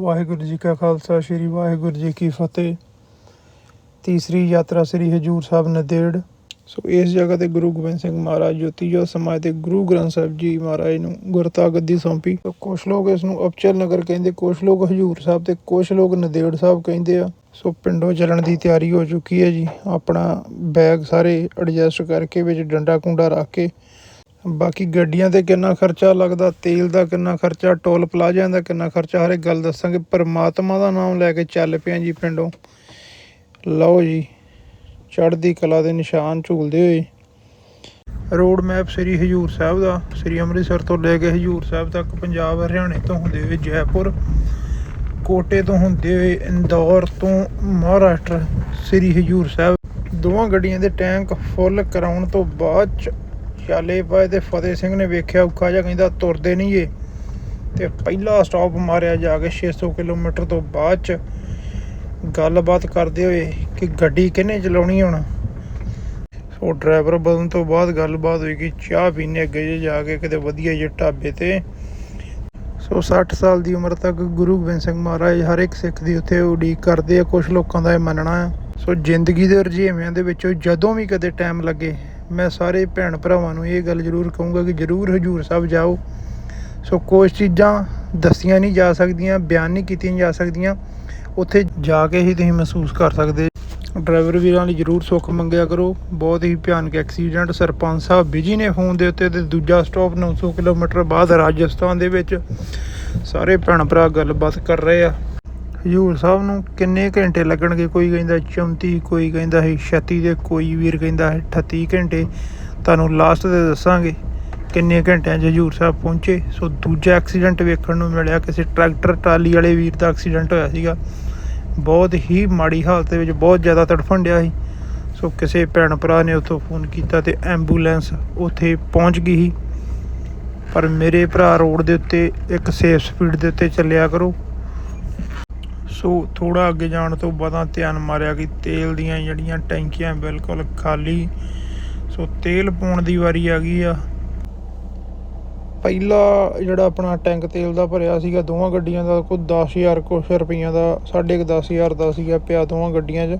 ਵਾਹਿਗੁਰੂ ਜੀ ਕਾ ਖਾਲਸਾ, ਸ੍ਰੀ ਵਾਹਿਗੁਰੂ ਜੀ ਕੀ ਫਤਿਹ। ਤੀਸਰੀ ਯਾਤਰਾ ਸ੍ਰੀ ਹਜੂਰ ਸਾਹਿਬ ਨੰਦੇੜ ਸੋ ਇਸ ਜਗ੍ਹਾ ਤੇ ਗੁਰੂ ਗੋਬਿੰਦ ਸਿੰਘ ਮਹਾਰਾਜ ਜੋਤੀ ਜੋ ਸਮਾਜ ਤੇ ਗੁਰੂ ਗ੍ਰੰਥ ਸਾਹਿਬ ਜੀ ਮਹਾਰਾਜ ਨੂੰ ਗੁਰਤਾ ਗੱਦੀ ਸੌਂਪੀ। ਸੋ ਕੁਝ ਲੋਕ ਇਸ ਨੂੰ ਅਪਚਲ ਨਗਰ ਕਹਿੰਦੇ ਕੁਝ ਲੋਕ ਹਜੂਰ ਸਾਹਿਬ ਤੇ ਕੁਝ ਲੋਕ ਨਦੇੜ ਸਾਹਿਬ ਕਹਿੰਦੇ ਆ। ਸੋ ਪਿੰਡੋਂ ਚੱਲਣ ਦੀ ਤਿਆਰੀ ਹੋ ਚੁੱਕੀ ਹੈ ਜੀ। ਆਪਣਾ ਬੈਗ ਸਾਰੇ ਐਡਜਸਟ ਕਰਕੇ ਵਿੱਚ ਡੰਡਾ ਕੁੰਡਾ ਰੱਖ ਕੇ ਬਾਕੀ ਗੱਡੀਆਂ ਤੇ ਕਿੰਨਾ ਖਰਚਾ ਲੱਗਦਾ, ਤੇਲ ਦਾ ਕਿੰਨਾ ਖਰਚਾ, ਟੋਲ ਪਲਾਜ਼ਿਆਂ ਦਾ ਕਿੰਨਾ ਖਰਚਾ, ਹਰ ਇੱਕ ਗੱਲ ਦੱਸਾਂਗੇ। ਪਰਮਾਤਮਾ ਦਾ ਨਾਮ ਲੈ ਕੇ ਚੱਲ ਪਿਆ ਜੀ ਪਿੰਡੋਂ। ਲਓ ਜੀ, ਚੜ੍ਹਦੀ ਕਲਾ ਦੇ ਨਿਸ਼ਾਨ ਝੂਲਦੇ ਹੋਏ। ਰੋਡ ਮੈਪ ਸ੍ਰੀ ਹਜੂਰ ਸਾਹਿਬ ਦਾ, ਸ੍ਰੀ ਅੰਮ੍ਰਿਤਸਰ ਤੋਂ ਲੈ ਕੇ ਹਜੂਰ ਸਾਹਿਬ ਤੱਕ, ਪੰਜਾਬ, ਹਰਿਆਣੇ ਤੋਂ ਹੁੰਦੇ ਹੋਏ ਜੈਪੁਰ, ਕੋਟੇ ਤੋਂ ਹੁੰਦੇ ਹੋਏ ਇੰਦੌਰ ਤੋਂ ਮਹਾਰਾਸ਼ਟਰ, ਸ੍ਰੀ ਹਜੂਰ ਸਾਹਿਬ। ਦੋਵਾਂ ਗੱਡੀਆਂ ਦੇ ਟੈਂਕ ਫੁੱਲ ਕਰਾਉਣ ਤੋਂ ਬਾਅਦ ਚ ਚਾਲੇ ਪਾਏ ਤੇ ਫਤਿਹ ਸਿੰਘ ਨੇ ਵੇਖਿਆ, ਔਖਾ ਜਿਹਾ ਕਹਿੰਦਾ, ਤੁਰਦੇ ਨਹੀਂ ਏ ਤੇ ਪਹਿਲਾ ਸਟਾਪ ਮਾਰਿਆ ਜਾ ਕੇ 600 ਕਿਲੋਮੀਟਰ ਤੋਂ ਬਾਅਦ ਚ ਗੱਲਬਾਤ ਕਰਦੇ ਹੋਏ ਕਿ ਗੱਡੀ ਕਿਹਨੇ ਚਲਾਉਣੀ ਹੁਣ? ਸੋ ਡਰਾਈਵਰ ਬਦਲਣ ਤੋਂ ਬਾਅਦ ਗੱਲਬਾਤ ਹੋਈ ਕਿ ਚਾਹ ਪੀਣੇ ਅੱਗੇ ਜੇ ਜਾ ਕੇ ਕਿਤੇ ਵਧੀਆ ਜਿਹੇ ਢਾਬੇ ਤੇ। ਸੋ 60 ਸਾਲ ਦੀ ਉਮਰ ਤੱਕ ਗੁਰੂ ਗੋਬਿੰਦ ਸਿੰਘ ਮਹਾਰਾਜ ਹਰ ਇੱਕ ਸਿੱਖ ਦੀ ਉੱਥੇ ਉਡੀਕ ਕਰਦੇ ਆ ਕੁਝ ਲੋਕਾਂ ਦਾ ਇਹ ਮੰਨਣਾ ਆ। ਸੋ ਜ਼ਿੰਦਗੀ ਦੇ ਰੁਝੇਵਿਆਂ ਦੇ ਵਿੱਚੋਂ ਜਦੋਂ ਵੀ ਕਦੇ ਟਾਈਮ ਲੱਗੇ ਮੈਂ ਸਾਰੇ ਭੈਣ ਭਰਾਵਾਂ ਨੂੰ ਇਹ ਗੱਲ ਜ਼ਰੂਰ ਕਹੂੰਗਾ ਕਿ ਜ਼ਰੂਰ ਹਜੂਰ ਸਾਹਿਬ ਜਾਓ। ਸੋ ਕੁਝ ਚੀਜ਼ਾਂ ਦੱਸੀਆਂ ਨਹੀਂ ਜਾ ਸਕਦੀਆਂ, ਬਿਆਨ ਨਹੀਂ ਕੀਤੀਆਂ ਜਾ ਸਕਦੀਆਂ। ਉੱਥੇ ਜਾ ਕੇ ਹੀ ਤੁਸੀਂ ਮਹਿਸੂਸ ਕਰ ਸਕਦੇ ਡਰਾਈਵਰ ਵੀਰਾਂ ਲਈ ਜ਼ਰੂਰ ਸੁੱਖ ਮੰਗਿਆ ਕਰੋ। ਬਹੁਤ ਹੀ ਭਿਆਨਕ ਐਕਸੀਡੈਂਟ। ਸਰਪੰਚ ਸਾਹਿਬ ਬਿਜ਼ੀ ਨੇ ਫੋਨ ਦੇ ਉੱਤੇ ਤੇ ਦੂਜਾ ਸਟਾਪ 900 ਕਿਲੋਮੀਟਰ ਬਾਅਦ ਰਾਜਸਥਾਨ ਦੇ ਵਿੱਚ। ਸਾਰੇ ਭੈਣ ਭਰਾ ਗੱਲਬਾਤ ਕਰ ਰਹੇ ਆ। ਹਜੂਰ ਸਾਹਿਬ ਨੂੰ ਕਿੰਨੇ ਘੰਟੇ ਲੱਗਣਗੇ? ਕੋਈ ਕਹਿੰਦਾ 34 ਕੋਈ ਕਹਿੰਦਾ ਹੈ 36 ਦੇ ਕੋਈ ਵੀਰ ਕਹਿੰਦਾ ਹੈ 38 ਘੰਟੇ। ਤੁਹਾਨੂੰ ਲਾਸਟ ਤੇ ਦੱਸਾਂਗੇ ਕਿੰਨੇ ਘੰਟਿਆਂ 'ਚ ਹਜੂਰ ਸਾਹਿਬ ਪਹੁੰਚੇ। ਸੋ ਦੂਜਾ ਐਕਸੀਡੈਂਟ ਵੇਖਣ ਨੂੰ ਮਿਲਿਆ। ਕਿਸੇ ਟਰੈਕਟਰ ਟਰਾਲੀ ਵਾਲੇ ਵੀਰ ਦਾ ਐਕਸੀਡੈਂਟ ਹੋਇਆ ਸੀਗਾ। ਬਹੁਤ ਹੀ ਮਾੜੀ ਹਾਲਤ ਵਿੱਚ ਬਹੁਤ ਜ਼ਿਆਦਾ ਤੜਫਣ ਡਿਆ ਸੀ। ਸੋ ਕਿਸੇ ਭੈਣ ਭਰਾ ਨੇ ਉੱਥੋਂ ਫੋਨ ਕੀਤਾ ਤੇ ਐਂਬੂਲੈਂਸ ਉੱਥੇ ਪਹੁੰਚ ਗਈ ਸੀ। ਪਰ ਮੇਰੇ ਭਰਾ ਰੋਡ ਦੇ ਉੱਤੇ ਇੱਕ ਸੇਫ ਸਪੀਡ ਦੇ ਉੱਤੇ ਚੱਲਿਆ ਕਰੋ। ਸੋ ਥੋੜਾ ਅੱਗੇ ਜਾਣ ਤੋਂ ਬਾਅਦ ਧਿਆਨ ਮਾਰਿਆ ਕਿ ਤੇਲ ਦੀਆਂ ਜਿਹੜੀਆਂ ਟੈਂਕੀਆਂ ਬਿਲਕੁਲ ਖਾਲੀ, ਸੋ ਤੇਲ ਪਾਉਣ ਦੀ ਵਾਰੀ ਆ ਗਈ ਆ। ਪਹਿਲਾ ਜਿਹੜਾ ਆਪਣਾ ਟੈਂਕ ਤੇਲ ਦਾ ਭਰਿਆ ਸੀਗਾ ਦੋਵਾਂ ਗੱਡੀਆਂ ਦਾ, ਕੋਈ 10000 ਕੁਛ ਰੁਪਈਆਂ ਦਾ, ਸਾਢੇ ਕੁ 10000 ਦਾ ਸੀਗਾ ਪਿਆ ਦੋਵਾਂ ਗੱਡੀਆਂ 'ਚ।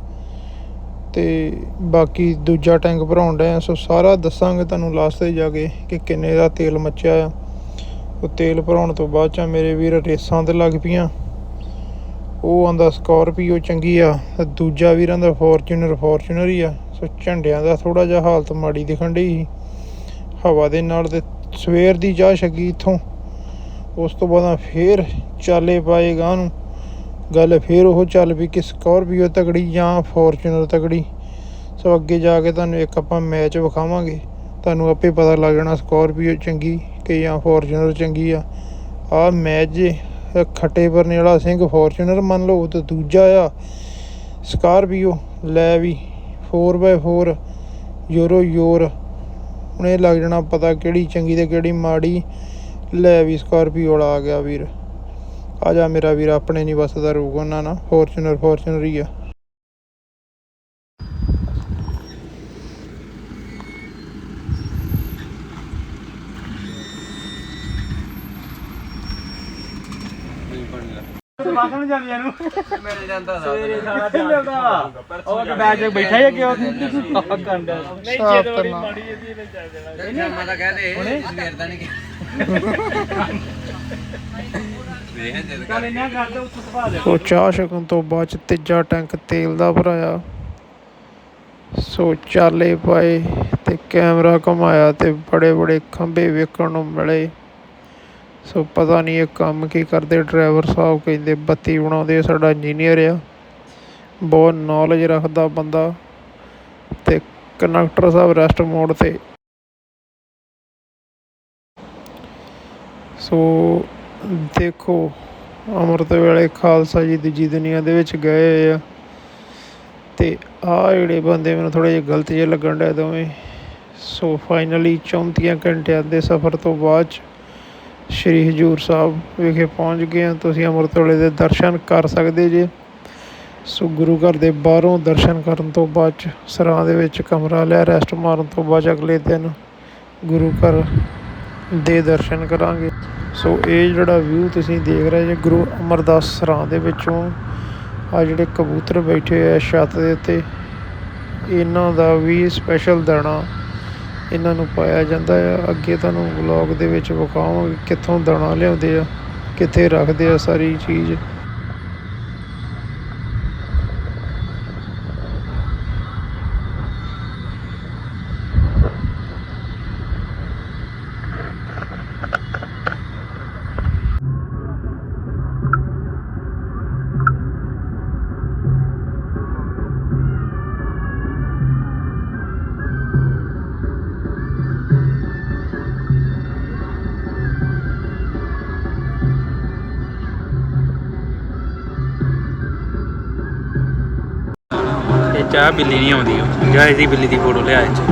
ਤੇ ਬਾਕੀ ਦੂਜਾ ਟੈਂਕ ਭਰਾਉਣ ਡਏ ਸੋ ਸਾਰਾ ਦੱਸਾਂਗੇ ਤੁਹਾਨੂੰ ਲਾਸਟ ਤੇ ਜਾ ਕੇ ਕਿ ਕਿੰਨੇ ਦਾ ਤੇਲ ਮੱਚਿਆ ਆ। ਉਹ ਤੇਲ ਭਰਾਉਣ ਤੋਂ ਬਾਅਦ ਚ ਮੇਰੇ ਵੀਰ, ਰੇਸਾਂ ਤੇ ਲੱਗ ਪਈਆਂ। ਉਹ ਆਂਦਾ, ਸਕਾਰਪੀਓ ਚੰਗੀ ਆ, ਤੇ ਦੂਜਾ ਵੀਰਾਂ ਦਾ ਫੋਰਚੂਨਰ ਫੋਰਚੂਨਰ ਹੀ ਆ। ਸੋ ਝੰਡਿਆਂ ਦਾ ਥੋੜਾ ਜਿਹਾ ਹਾਲਤ ਮਾੜੀ ਦਿਖਣ ਡਈ ਸੀ। ਹਵਾ ਦੇ ਨਾਲ ਤੇ ਸਵੇਰ ਦੀ ਚਾਹ ਛਕੀ ਇੱਥੋਂ। ਉਸ ਤੋਂ ਬਾਅਦ ਫੇਰ ਚਾਲੇ ਪਾਏ ਗਾਂ ਨੂੰ। ਗੱਲ ਫੇਰ ਉਹ ਚੱਲ ਵੀ ਕਿ ਸਕਾਰਪੀਓ ਤਗੜੀ ਜਾਂ ਫੋਰਚੂਨਰ ਤਗੜੀ। ਸੋ ਅੱਗੇ ਜਾ ਕੇ ਤੁਹਾਨੂੰ ਇੱਕ ਆਪਾਂ ਮੈਚ ਵਿਖਾਵਾਂਗੇ। ਤੁਹਾਨੂੰ ਆਪੇ ਪਤਾ ਲੱਗ ਜਾਣਾ ਸਕਾਰਪੀਓ ਚੰਗੀ ਕਿ ਜਾਂ ਫੋਰਚੂਨਰ ਚੰਗੀ ਆ। ਆ ਮੈਚ ਜੇ ਖੱਟੇ ਪਰਨੇ ਵਾਲਾ ਸਿੰਘ ਫੋਰਚੂਨਰ ਮੰਨ ਲਓ ਤੇ ਦੂਜਾ ਆ। ਸਕਾਰਪੀਓ, ਲੈ ਵੀ। 4x4 ਯੂਰੋ ਯੂਰ ਹੁਣ ਇਹ ਲੱਗ ਜਾਣਾ ਪਤਾ ਕਿਹੜੀ ਚੰਗੀ ਤੇ ਕਿਹੜੀ ਮਾੜੀ। ਲੈ ਵੀ ਸਕਾਰਪੀਓ ਵਾਲਾ ਆ ਗਿਆ ਵੀਰ। ਆ ਜਾ ਮੇਰਾ ਵੀਰ, ਆਪਣੇ ਨਹੀਂ ਵਸਦਾ ਰੂਗ ਉਹਨਾਂ ਨਾਲ। ਫੋਰਚੂਨਰ ਫੋਰਚੂਨਰ ਹੀ ਆ। ਵਾਸਣ ਜਾਂਦੀਆਂ ਨੂੰ ਮੇਰੇ ਜਾਂਦਾ ਦਾ ਸਵੇਰੇ ਸਾਰਾ ਜਾਂਦਾ ਵਾ ਉਹ ਤੇ ਬੈਠ ਕੇ ਬੈਠਾ ਹੀ ਕਿ ਉਹ ਕੰਡਾ ਨਹੀਂ ਸਾਫ਼ ਜੇ ਥੋੜੀ ਕਰਨਾ। ਮਾੜੀ ਜਿਹੀ ਨੇ ਚੱਲ ਜਾਣਾ। ਸ਼ਾਮਾਂ ਦਾ ਕਹਦੇ ਸਵੇਰ ਦਾ ਨਹੀਂ ਜਦ ਸੋ ਚਾਹ ਛਕਣ ਤੋਂ ਬਾਅਦ ਚ ਤੀਜਾ ਟੈਂਕ ਤੇਲ ਦਾ ਭਰਾਇਆ। ਸੋ ਚਾਲੇ ਪਾਏ ਤੇ ਕੈਮਰਾ ਘੁਮਾਇਆ ਤੇ ਬੜੇ ਬੜੇ ਖੰਭੇ ਵੇਖਣ ਨੂੰ ਮਿਲੇ। ਸੋ ਪਤਾ ਨਹੀਂ ਇਹ ਕੰਮ ਕੀ ਕਰਦੇ। ਡਰਾਈਵਰ ਸਾਹਿਬ ਕਹਿੰਦੇ, ਬੱਤੀ ਬਣਾਉਂਦੇ ਸਾਡਾ ਇੰਜੀਨੀਅਰ ਆ। ਬਹੁਤ ਨੌਲੇਜ ਰੱਖਦਾ ਬੰਦਾ ਤੇ ਕੰਡਕਟਰ ਸਾਹਿਬ ਰੈਸਟ ਮੋਡ ਤੇ। ਸੋ ਦੇਖੋ, ਅੰਮ੍ਰਿਤ ਵੇਲੇ ਖਾਲਸਾ ਜੀ ਦੂਜੀ ਦੁਨੀਆ ਦੇ ਵਿੱਚ ਗਏ ਆ। ਤੇ ਆ ਜਿਹੜੇ ਬੰਦੇ ਮੈਨੂੰ ਥੋੜੇ ਜਿਹਾ ਗਲਤ ਜਿਹੇ ਲੱਗਣ ਡਿਆ ਦੋਵੇਂ। ਸੋ ਫਾਈਨਲੀ 34 ਘੰਟਿਆਂ ਦੇ ਸਫ਼ਰ ਤੋਂ ਬਾਅਦ 'ਚ ਸ਼੍ਰੀ ਹਜੂਰ ਸਾਹਿਬ ਵਿਖੇ ਪਹੁੰਚ ਗਏ ਹਾਂ। ਤੁਸੀਂ ਅੰਮ੍ਰਿਤ ਵੇਲੇ ਦੇ ਦਰਸ਼ਨ ਕਰ ਸਕਦੇ ਜੇ। ਸੋ ਗੁਰੂ ਘਰ ਦੇ ਬਾਹਰੋਂ ਦਰਸ਼ਨ ਕਰਨ ਤੋਂ ਬਾਅਦ 'ਚ ਸਰਾਂ ਦੇ ਵਿੱਚ ਕਮਰਾ ਲਿਆ ਰੈਸਟ ਮਾਰਨ ਤੋਂ ਬਾਅਦ 'ਚ ਅਗਲੇ ਦਿਨ ਗੁਰੂ ਘਰ ਦੇ ਦਰਸ਼ਨ ਕਰਾਂਗੇ। ਸੋ ਇਹ ਜਿਹੜਾ ਵਿਊ ਤੁਸੀਂ ਦੇਖ ਰਹੇ ਜੇ ਗੁਰੂ ਅਮਰਦਾਸ ਸਰਾਂ ਦੇ ਵਿੱਚੋਂ, ਆ ਜਿਹੜੇ ਕਬੂਤਰ ਬੈਠੇ ਹੋਏ ਆ ਛੱਤ ਦੇ ਉੱਤੇ, ਇਹਨਾਂ ਦਾ ਵੀ ਸਪੈਸ਼ਲ ਦਾਣਾ ਇਹਨਾਂ ਨੂੰ ਪਾਇਆ ਜਾਂਦਾ ਆ। ਅੱਗੇ ਤੁਹਾਨੂੰ ਵਲੌਗ ਦੇ ਵਿੱਚ ਵਿਖਾਵਾਂਗੇ ਕਿੱਥੋਂ ਦਾਣਾ ਲਿਆਉਂਦੇ ਆ, ਕਿੱਥੇ ਰੱਖਦੇ ਆ ਸਾਰੀ ਚੀਜ਼। ਚਾਹ ਬਿੱਲੀ ਨਹੀਂ ਆਉਂਦੀ। ਉਹ ਜਾਂ ਇਹਦੀ ਬਿੱਲੀ ਦੀ ਫੋਟੋ ਲਿਆ ਇੱਥੇ।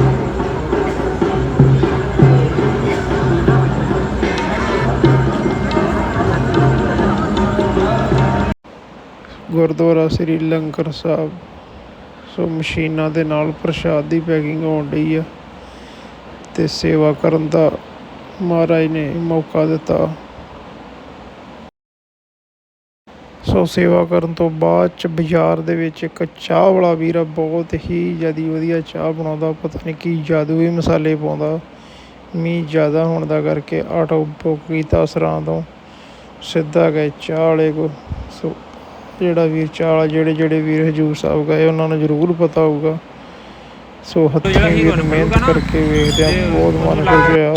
ਗੁਰਦੁਆਰਾ ਸ੍ਰੀ ਲੰਗਰ ਸਾਹਿਬ। ਸੋ ਮਸ਼ੀਨਾਂ ਦੇ ਨਾਲ ਪ੍ਰਸ਼ਾਦ ਦੀ ਪੈਕਿੰਗ ਹੋਣ ਡਈ ਆ। ਤੇ ਸੇਵਾ ਕਰਨ ਦਾ ਮਹਾਰਾਜ ਨੇ ਮੌਕਾ ਦਿੱਤਾ। ਸੋ ਸੇਵਾ ਕਰਨ ਤੋਂ ਬਾਅਦ ਚ ਬਾਜ਼ਾਰ ਦੇ ਵਿੱਚ ਇੱਕ ਚਾਹ ਵਾਲਾ ਵੀਰ ਆ ਬਹੁਤ ਹੀ ਜਿਆਦੀ ਵਧੀਆ ਚਾਹ ਬਣਾਉਂਦਾ। ਪਤਾ ਨਹੀਂ ਕੀ ਜਾਦੂਈ ਮਸਾਲੇ ਪਾਉਂਦਾ। ਮੀਂਹ ਜ਼ਿਆਦਾ ਹੋਣ ਦਾ ਕਰਕੇ ਆਟੋ ਬੁੱਕ ਕੀਤਾ ਸਰਾਂ ਤੋਂ। ਸਿੱਧਾ ਗਏ ਚਾਹ ਵਾਲੇ ਕੋ ਸੋ ਜਿਹੜਾ ਵੀਰ ਚਾਹ ਵਾਲਾ ਜਿਹੜੇ ਜਿਹੜੇ ਵੀਰ ਹਜੂਰ ਸਾਹਿਬ ਗਏ ਉਹਨਾਂ ਨੂੰ ਜ਼ਰੂਰ ਪਤਾ ਹੋਊਗਾ। ਸੋ ਹੱਥੀਂ ਵੀਰ ਨੇ ਮਿਹਨਤ ਨਾ, ਕਰਕੇ ਵੇਖਦੇ ਆ ਬਹੁਤ ਮਨ ਖੁਸ਼ ਹੋਇਆ।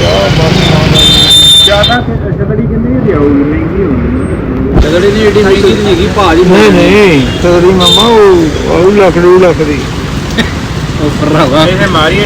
ਚਾਹ ਬਸ ਮਾਨਾ ਦੀ ਮਹਿੰਗੀ ਹੋਊਗੀ ਦੀ ਏਡੀ ਮਹਿੰਗੀ ਨਹੀਂ ਹੈਗੀ ਭਾਜੀ ਨਹੀਂ ਨਹੀਂ ਤੇਰੀ ਮਮਾ ਉਹ ਉਹ ਲੱਕੜੀ ਲੱਕੜੀ ਉਹ ਭਰਾਵਾ। ਇਹ ਮਾਰੀ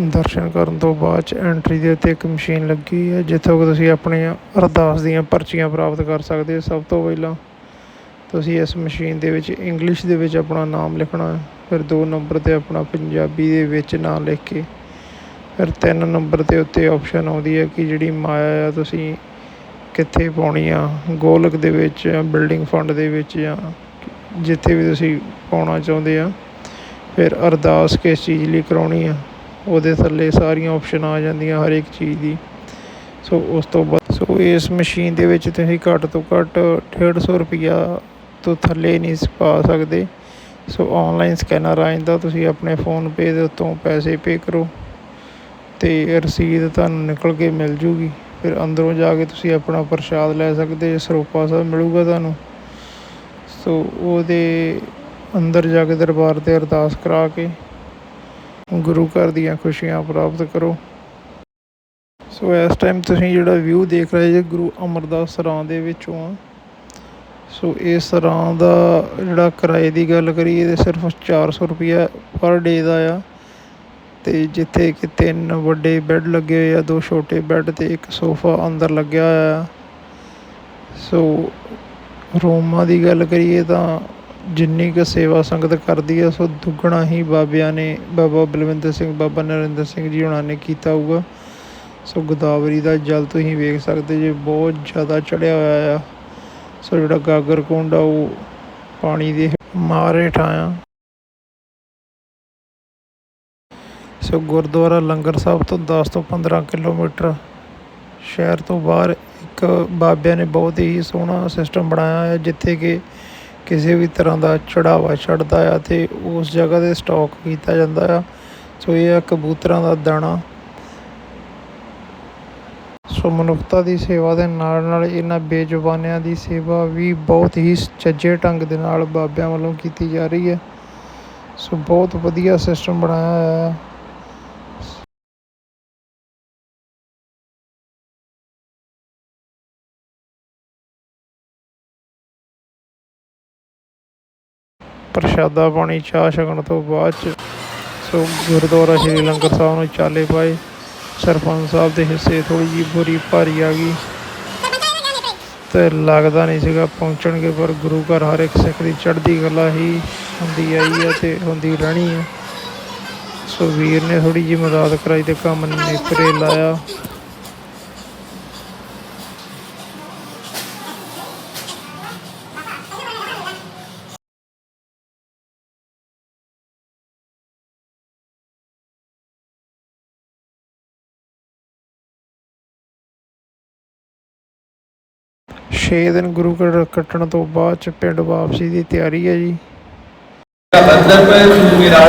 ਦਰਸ਼ਨ ਕਰਨ ਤੋਂ ਬਾਅਦ ਚ ਐਂਟਰੀ ਦੇ ਉੱਤੇ ਇੱਕ ਮਸ਼ੀਨ ਲੱਗੀ ਹੈ, ਜਿੱਥੋਂ ਕਿ ਤੁਸੀਂ ਆਪਣੀਆਂ ਅਰਦਾਸ ਦੀਆਂ ਪਰਚੀਆਂ ਪ੍ਰਾਪਤ ਕਰ ਸਕਦੇ ਹੋ ਸਭ ਤੋਂ ਪਹਿਲਾਂ। ਤੁਸੀਂ ਇਸ ਮਸ਼ੀਨ ਦੇ ਵਿੱਚ ਇੰਗਲਿਸ਼ ਦੇ ਵਿੱਚ ਆਪਣਾ ਨਾਮ ਲਿਖਣਾ ਹੈ, ਫਿਰ ਦੋ ਨੰਬਰ ਤੇ ਆਪਣਾ ਪੰਜਾਬੀ ਦੇ ਵਿੱਚ ਨਾਮ ਲਿਖ ਕੇ, ਫਿਰ ਤਿੰਨ ਨੰਬਰ ਤੇ ਉੱਤੇ ਆਪਸ਼ਨ ਆਉਂਦੀ ਹੈ ਕਿ ਜਿਹੜੀ ਮਾਇਆ ਆ ਤੁਸੀਂ ਕਿੱਥੇ ਪਾਉਣੀ ਆ, ਗੋਲਕ ਦੇ ਵਿੱਚ ਜਾਂ ਬਿਲਡਿੰਗ ਫੰਡ ਦੇ ਵਿੱਚ ਜਾਂ ਜਿੱਥੇ ਵੀ ਤੁਸੀਂ ਪਾਉਣਾ ਚਾਹੁੰਦੇ ਆ। ਫਿਰ ਅਰਦਾਸ ਕਿਸ ਚੀਜ਼ ਲਈ ਕਰਾਉਣੀ ਆ? ਉਹਦੇ ਥੱਲੇ ਸਾਰੀਆਂ ਆਪਸ਼ਨ ਆ ਜਾਂਦੀਆਂ ਹਰ ਇੱਕ ਚੀਜ਼ ਦੀ। ਸੋ ਉਸ ਤੋਂ ਬਾਅਦ ਸੋ ਇਸ ਮਸ਼ੀਨ ਦੇ ਵਿੱਚ ਤੁਸੀਂ ਘੱਟ ਤੋਂ ਘੱਟ 150 ਰੁਪਿਆ ਤੋਂ ਥੱਲੇ ਨਹੀਂ ਪਾ ਸਕਦੇ। ਸੋ ਆਨਲਾਈਨ ਸਕੈਨਰ ਆ ਜਾਂਦਾ, ਤੁਸੀਂ ਆਪਣੇ ਫੋਨ ਪੇ ਦੇ ਉੱਤੋਂ ਪੈਸੇ ਪੇ ਕਰੋ ਤੇ ਰਸੀਦ ਤੁਹਾਨੂੰ ਨਿਕਲ ਕੇ ਮਿਲ ਜੂਗੀ। ਫਿਰ ਅੰਦਰੋਂ ਜਾ ਕੇ ਤੁਸੀਂ ਆਪਣਾ ਪ੍ਰਸ਼ਾਦ ਲੈ ਸਕਦੇ, ਸਰੋਪਾ ਸਾਹਿਬ ਮਿਲੂਗਾ ਤੁਹਾਨੂੰ। ਸੋ ਉਹਦੇ ਅੰਦਰ ਜਾ ਕੇ ਦਰਬਾਰ ਤੇ ਅਰਦਾਸ ਕਰਾ ਕੇ ਗੁਰੂ ਘਰ ਦੀਆਂ ਖੁਸ਼ੀਆਂ ਪ੍ਰਾਪਤ ਕਰੋ। ਸੋ ਇਸ ਟਾਈਮ ਤੁਸੀਂ ਜਿਹੜਾ ਵਿਊ ਦੇਖ ਰਹੇ ਜੇ ਗੁਰੂ ਅਮਰਦਾਸ ਸਰਾਂ ਦੇ ਵਿੱਚੋਂ ਆ। ਸੋ ਇਸ ਸਰਾਂ ਦਾ ਜਿਹੜਾ ਕਿਰਾਏ ਦੀ ਗੱਲ ਕਰੀਏ ਤੇ ਸਿਰਫ 400 ਰੁਪਇਆ ਪਰ ਡੇ ਦਾ ਆ। ਤੇ ਜਿੱਥੇ ਕਿ ਤਿੰਨ ਵੱਡੇ ਬੈੱਡ ਲੱਗੇ ਹੋਏ ਆ, ਦੋ ਛੋਟੇ ਬੈੱਡ ਤੇ ਇੱਕ ਸੋਫਾ ਅੰਦਰ ਲੱਗਿਆ ਹੋਇਆ ਆ। ਸੋ ਰੂਮਾਂ ਦੀ ਗੱਲ ਕਰੀਏ ਤਾਂ ਜਿੰਨੀ ਕੁ ਸੇਵਾ ਸੰਗਤ ਕਰਦੀ ਹੈ ਸੋ ਦੁੱਗਣਾ ਹੀ ਬਾਬਿਆਂ ਨੇ, ਬਾਬਾ ਬਲਵਿੰਦਰ ਸਿੰਘ, ਬਾਬਾ ਨਰਿੰਦਰ ਸਿੰਘ ਜੀ ਹੁਣਾਂ ਨੇ ਕੀਤਾ ਹੋਊਗਾ। ਸੋ ਗੋਦਾਵਰੀ ਦਾ ਜਲ ਤੁਸੀਂ ਵੇਖ ਸਕਦੇ ਜੇ, ਬਹੁਤ ਜ਼ਿਆਦਾ ਚੜਿਆ ਹੋਇਆ ਆ। ਸੋ ਜਿਹੜਾ ਗਾਗਰ ਕੁੰਡ ਆ, ਉਹ ਪਾਣੀ ਦੇ ਮਾਰੇ ਠਾਇਆ। ਸੋ ਗੁਰਦੁਆਰਾ ਲੰਗਰ ਸਾਹਿਬ ਤੋਂ 10 ਤੋਂ 15 ਕਿਲੋਮੀਟਰ ਸ਼ਹਿਰ ਤੋਂ ਬਾਹਰ ਇੱਕ ਬਾਬਿਆਂ ਨੇ ਬਹੁਤ ਹੀ ਸੋਹਣਾ ਸਿਸਟਮ ਬਣਾਇਆ ਹੈ ਜਿੱਥੇ ਕਿ ਕਿਸੇ ਵੀ ਤਰ੍ਹਾਂ ਦਾ ਚੜਾਵਾ ਚੜ੍ਹਦਾ ਆ ਅਤੇ ਉਸ ਜਗ੍ਹਾ ਤੇ ਸਟੋਕ ਕੀਤਾ ਜਾਂਦਾ ਆ। ਸੋ ਇਹ ਆ ਕਬੂਤਰਾਂ ਦਾ ਦਾਣਾ। ਸੋ ਮਨੁੱਖਤਾ ਦੀ ਸੇਵਾ ਦੇ ਨਾਲ ਨਾਲ ਇਹਨਾਂ ਬੇਜ਼ੁਬਾਨਿਆਂ ਦੀ ਸੇਵਾ ਵੀ ਬਹੁਤ ਹੀ ਚੱਜੇ ਢੰਗ ਦੇ ਨਾਲ ਬਾਬਿਆਂ ਵੱਲੋਂ ਕੀਤੀ ਜਾ ਰਹੀ ਹੈ। ਸੋ ਬਹੁਤ ਵਧੀਆ ਸਿਸਟਮ ਬਣਾਇਆ ਹੋਇਆ ਹੈ। ਪ੍ਰਸ਼ਾਦਾ ਪਾਣੀ, ਚਾਹ ਛਕਣ ਤੋਂ ਬਾਅਦ ਚ ਸੋ ਗੁਰਦੁਆਰਾ ਸ਼੍ਰੀ ਲੰਗਰ ਸਾਹਿਬ ਨੂੰ ਚਾਲੇ ਪਾਏ। ਸਰਪੰਚ ਸਾਹਿਬ ਦੇ ਹਿੱਸੇ ਥੋੜੀ ਜਿਹੀ ਬੁਰੀ ਭਾਰੀ ਆ ਗਈ ਤੇ ਲੱਗਦਾ ਨਹੀਂ ਸੀਗਾ ਪਹੁੰਚਣਗੇ, ਪਰ ਗੁਰੂ ਘਰ ਹਰ ਇੱਕ ਸਿੱਖ ਦੀ ਚੜ੍ਹਦੀ ਕਲਾ ਹੀ ਹੁੰਦੀ ਆਈ ਹੈ ਤੇ ਹੁੰਦੀ ਰਹਿਣੀ ਹੈ ਸੋ ਵੀਰ ਨੇ ਥੋੜੀ ਜਿਹੀ ਮਦਦ ਕਰਾਈ ਤੇ ਕੰਮ ਨੇਪਰੇ ਲਾਇਆ। ਛੇ ਦਿਨ ਗੁਰੂ ਘਰ ਕੱਟਣ ਤੋਂ ਬਾਅਦ ਚ ਪਿੰਡ ਵਾਪਸੀ ਦੀ ਤਿਆਰੀ ਹੈ ਜੀ। ਮੇਰਾ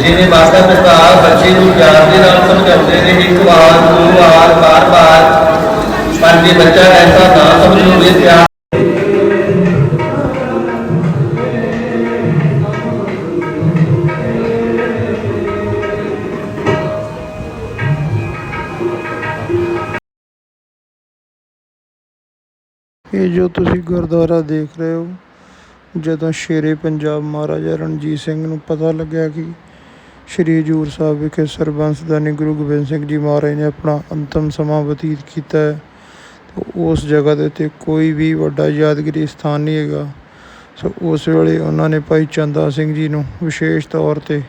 ਜਿਹਨੇ ਮਾਤਾ ਪਿਤਾ ਬੱਚੇ ਨੂੰ ਪਿਆਰ ਦੇ ਨਾਲ ਸਮਝਾਉਂਦੇ ਨੇ ਇੱਕ ਵਾਰ ਦੋ ਵਾਰ ਬਾਰ ਬਾਰ ਪਰ ਜੇ ਬੱਚਾ ਐਸਾ ਨਾ ਸਮਝੋਗੇ ਪਿਆਰ। ਇਹ ਜੋ ਤੁਸੀਂ ਗੁਰਦੁਆਰਾ ਦੇਖ ਰਹੇ ਹੋ, ਜਦੋਂ ਸ਼ੇਰੇ ਪੰਜਾਬ ਮਹਾਰਾਜਾ ਰਣਜੀਤ ਸਿੰਘ ਨੂੰ ਪਤਾ ਲੱਗਿਆ ਕਿ ਸ਼੍ਰੀ ਹਜੂਰ ਸਾਹਿਬ ਵਿਖੇ ਸਰਬੰਸ ਦਾਨੀ ਗੁਰੂ ਗੋਬਿੰਦ ਸਿੰਘ ਜੀ ਮਹਾਰਾਜ ਨੇ ਆਪਣਾ ਅੰਤਮ ਸਮਾਂ ਬਤੀਤ ਕੀਤਾ ਹੈ ਉਸ ਜਗ੍ਹਾ ਦੇ ਉੱਤੇ ਕੋਈ ਵੀ ਵੱਡਾ ਯਾਦਗਾਰੀ ਸਥਾਨ ਨਹੀਂ ਹੈਗਾ। ਸੋ ਉਸ ਵੇਲੇ ਉਹਨਾਂ ਨੇ ਭਾਈ ਚੰਦਾ ਸਿੰਘ ਜੀ ਨੂੰ ਵਿਸ਼ੇਸ਼ ਤੌਰ ਤੇ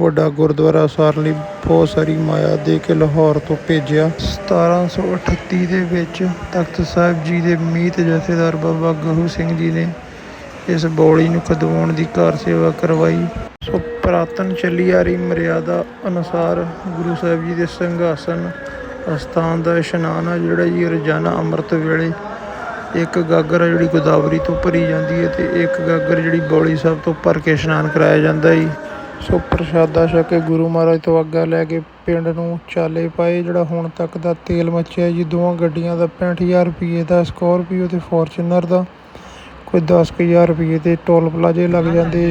ਵੱਡਾ ਗੁਰਦੁਆਰਾ ਸਾਰਨ ਲਈ ਬਹੁਤ ਸਾਰੀ ਮਾਇਆ ਦੇ ਕੇ ਲਾਹੌਰ ਤੋਂ ਭੇਜਿਆ। 1738 ਦੇ ਵਿੱਚ ਤਖਤ ਸਾਹਿਬ ਜੀ ਦੇ ਮੀਤ ਜਥੇਦਾਰ ਬਾਬਾ ਗਰੂ ਸਿੰਘ ਜੀ ਨੇ ਇਸ ਬੌਲੀ ਨੂੰ ਖਦਵਾਉਣ ਦੀ ਕਾਰ ਸੇਵਾ ਕਰਵਾਈ। ਸੋ ਪ੍ਰਾਤਨ ਚੱਲੀ ਆ ਰਹੀ ਮਰਿਆਦਾ ਅਨੁਸਾਰ ਗੁਰੂ ਸਾਹਿਬ ਜੀ ਦੇ ਸੰਘਾਸਨ ਅਸਥਾਨ ਦਾ ਇਸ਼ਨਾਨ ਆ, ਜਿਹੜਾ ਜੀ ਰੋਜ਼ਾਨਾ ਅੰਮ੍ਰਿਤ ਵੇਲੇ ਇੱਕ ਗਾਗਰ ਆ ਜਿਹੜੀ ਗੋਦਾਵਰੀ ਤੋਂ ਭਰੀ ਜਾਂਦੀ ਹੈ ਤੇ ਇੱਕ ਗਾਗਰ ਜਿਹੜੀ ਬੌਲੀ ਸਾਹਿਬ ਤੋਂ ਭਰ ਕੇ ਇਸ਼ਨਾਨ ਕਰਾਇਆ ਜਾਂਦਾ ਜੀ। ਸੋ ਪ੍ਰਸ਼ਾਦਾ ਛਕ ਕੇ ਗੁਰੂ ਮਹਾਰਾਜ ਤੋਂ ਆਗਿਆ ਲੈ ਕੇ ਪਿੰਡ ਨੂੰ ਚਾਲੇ ਪਾਏ ਜਿਹੜਾ ਹੁਣ ਤੱਕ ਦਾ ਤੇਲ ਮੱਚਿਆ ਜੀ। ਦੋਵਾਂ ਗੱਡੀਆਂ ਦਾ 65000 ਰੁਪਏ ਦਾ ਸਕੋਰਪੀਓ ਤੇ ਫੋਰਚੂਨਰ ਦਾ। ਕੋਈ 10000 ਰੁਪਏ ਦੇ ਟੋਲ ਪਲਾਜੇ ਲੱਗ ਜਾਂਦੇ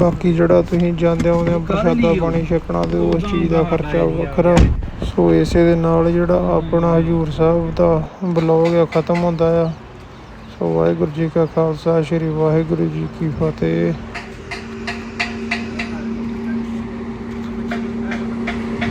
ਬਾਕੀ ਜਿਹੜਾ ਤੁਸੀਂ ਜਾਂਦੇ ਆਉਂਦੇ ਪ੍ਰਸ਼ਾਦਾ ਪਾਣੀ ਛਕਣਾ ਤੇ ਉਸ ਚੀਜ਼ ਦਾ ਖਰਚਾ ਵੱਖਰਾ। ਸੋ ਇਸੇ ਦੇ ਨਾਲ ਜਿਹੜਾ ਆਪਣਾ ਹਜੂਰ ਸਾਹਿਬ ਦਾ ਬਲੌਗ ਆ ਖਤਮ ਹੁੰਦਾ ਆ। ਸੋ ਵਾਹਿਗੁਰੂ ਜੀ ਕਾ ਖਾਲਸਾ ਸ੍ਰੀ ਵਾਹਿਗੁਰੂ ਜੀ ਕੀ ਫਤਿਹ।